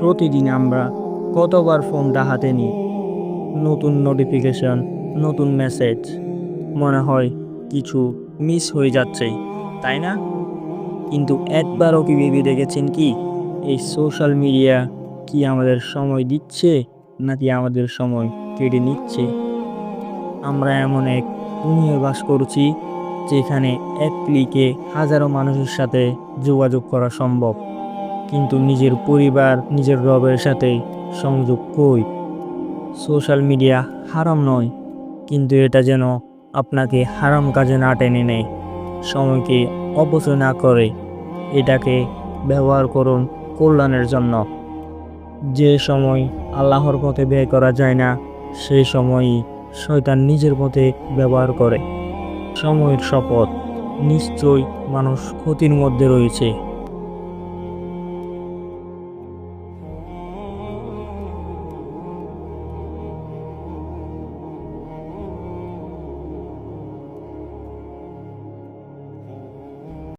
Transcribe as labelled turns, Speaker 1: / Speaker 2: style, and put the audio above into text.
Speaker 1: প্রতিদিন আমরা কতবার ফোনটা হাতে নিই? নতুন নোটিফিকেশন নতুন মেসেজ মনে হয় কিছু মিস হয়ে যাচ্ছে, তাই না? কিন্তু একবারও কি ভেবে দেখেছেন কি, এই সোশ্যাল মিডিয়া কি আমাদের সময় দিচ্ছে, নাকি আমাদের সময় কেড়ে নিচ্ছে? আমরা এমন এক দুনিয়ায় বাস করছি, যেখানে এক ক্লিকে হাজারো মানুষের সাথে যোগাযোগ করা সম্ভব। কিন্তু নিজের পরিবার, নিজের রবের সাথে সংযোগ কই? সোশ্যাল মিডিয়া হারাম নয়, কিন্তু এটা যেন আপনাকে হারাম কাজে না টেনে নেয়। সময়কে অপচয় না করে, এটাকে ব্যবহার করুন কল্যাণের জন্য। যে সময় আল্লাহর পথে ব্যয় করা যায় না সেই সময়ই শয়তান নিজের পথে ব্যবহার করে। সময়ের শপথ নিশ্চয় মানুষ ক্ষতির মধ্যে রয়েছে।